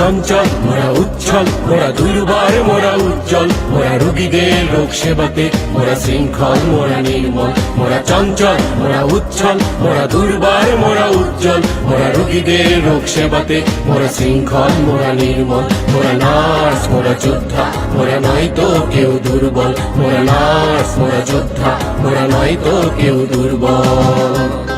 চঞ্চল, মোরা উচ্ছল, মোরা দুর্বার, মোরা উজ্জ্বল, মোরা রোগীদের রোগ সেবাতে, মোরা শৃঙ্খল, মোরা নির্মল, মোরা চঞ্চল, মোরা উচ্ছল, মোরা দুর্বার, মোরা উজ্জ্বল, মোরা রোগীদের রোগ সেবাতে, মোরা শৃঙ্খল, মোরা নির্মল, মোরা নার্স, মোরা যোদ্ধা, মোরা নয় তো কেউ দুর্বল, মোরা নার্স, মোরা যোদ্ধা, মোরা নয় তো কেউ দুর্বল।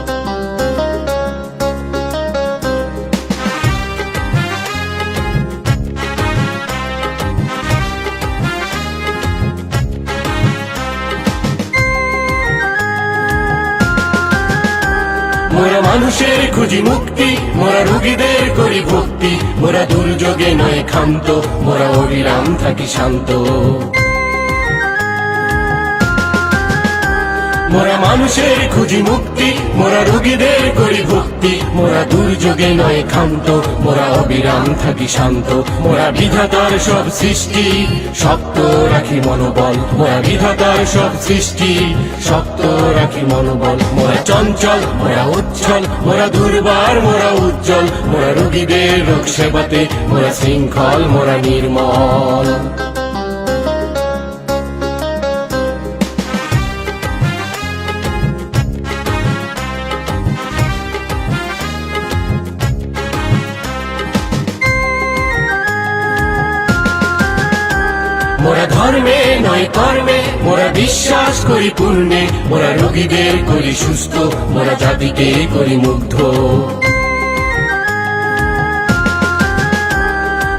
মোরা মানুষের খুঁজি মুক্তি, মোরা রুগীদের করি ভক্তি, মোরা দুর্যোগে নয় ক্ষান্ত, মোরা অবিরাম থাকি শান্ত। মোরা মানুষের খুঁজি মুক্তি, মোরা রুগীদের করি ভক্তি, মোরা দুর্যোগে নয় ক্ষান্ত, মোরা অবিরাম থাকি শান্ত, মোরা বিধাতার সব সৃষ্টি, শক্ত রাখি মনোবল, মোরা বিধাতার সব সৃষ্টি, শক্ত রাখি মনোবল, মোরা চঞ্চল, মোরা উচ্ছল মোরা দুর্বার, মোরা উজ্জ্বল, মোরা রুগীদের রোগ সেবাতে, মোরা শৃঙ্খল, মোরা নির্মল। মোরা ধর্মে, নয় কর্মে, মোরা বিশ্বাস করি পূর্ণে, মোরা রোগীদের করি সুস্থ, মোরা জাতিকে করি মুগ্ধ।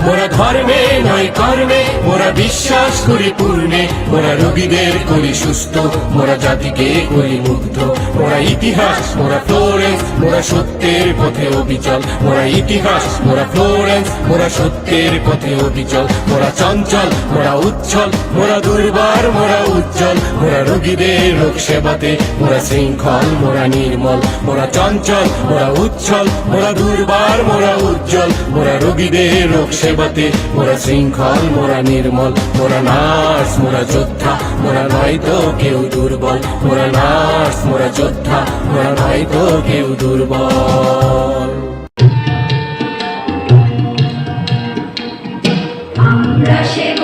মোরা ধর্মে, নয় কর্মে, মোরা বিশ্বাস করি পূর্ণে, মোরা রোগীদের করি সুস্থ, মোরা জাতিকে করি মুগ্ধ, মোরা ইতিহাস, মোরা ফ্লোরেন্স, মোরা সত্যের পথে অবিচল, মোরা ইতিহাস, মোরা ফ্লোরেন্স, মোরা সত্যের পথে অবিচল, মোরা চঞ্চল, মোরা উচ্ছল, মোরা দুর্বার, মোরা উজ্জ্বল, মোরা রোগীদের রোগ সেবাতে, মোরা শৃঙ্খল, মোরা নির্মল, মোরা চঞ্চল, মোরা উচ্ছল, মোরা দুর্বার, মোরা উজ্জ্বল, মোরা রোগীদের রোগ সেবাতে মোরা শৃঙ্খল, মোরা নির্মল, মোরা নার্স মোরা যোদ্ধা, মোরা নয় তো কেউ দুর্বল, মোরা নার্স মোরা যোদ্ধা, মোরা নয় তো কেউ দুর্বল। আমরা সেবক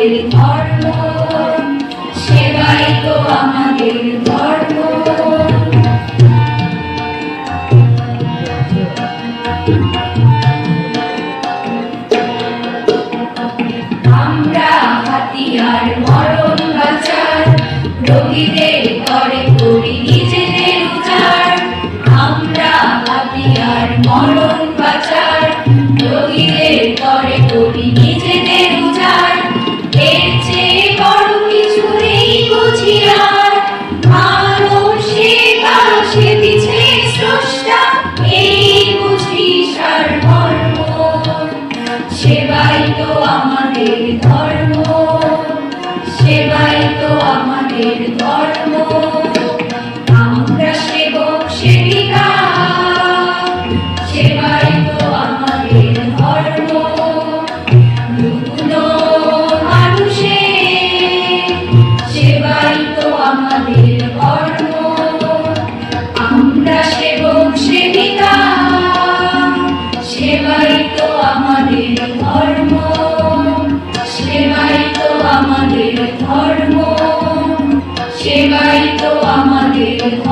আমাদের আমাদের আমরা হাতিয়ার মরণ রোগীদের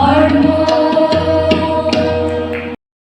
সেবাই তো আমাদের ধর্ম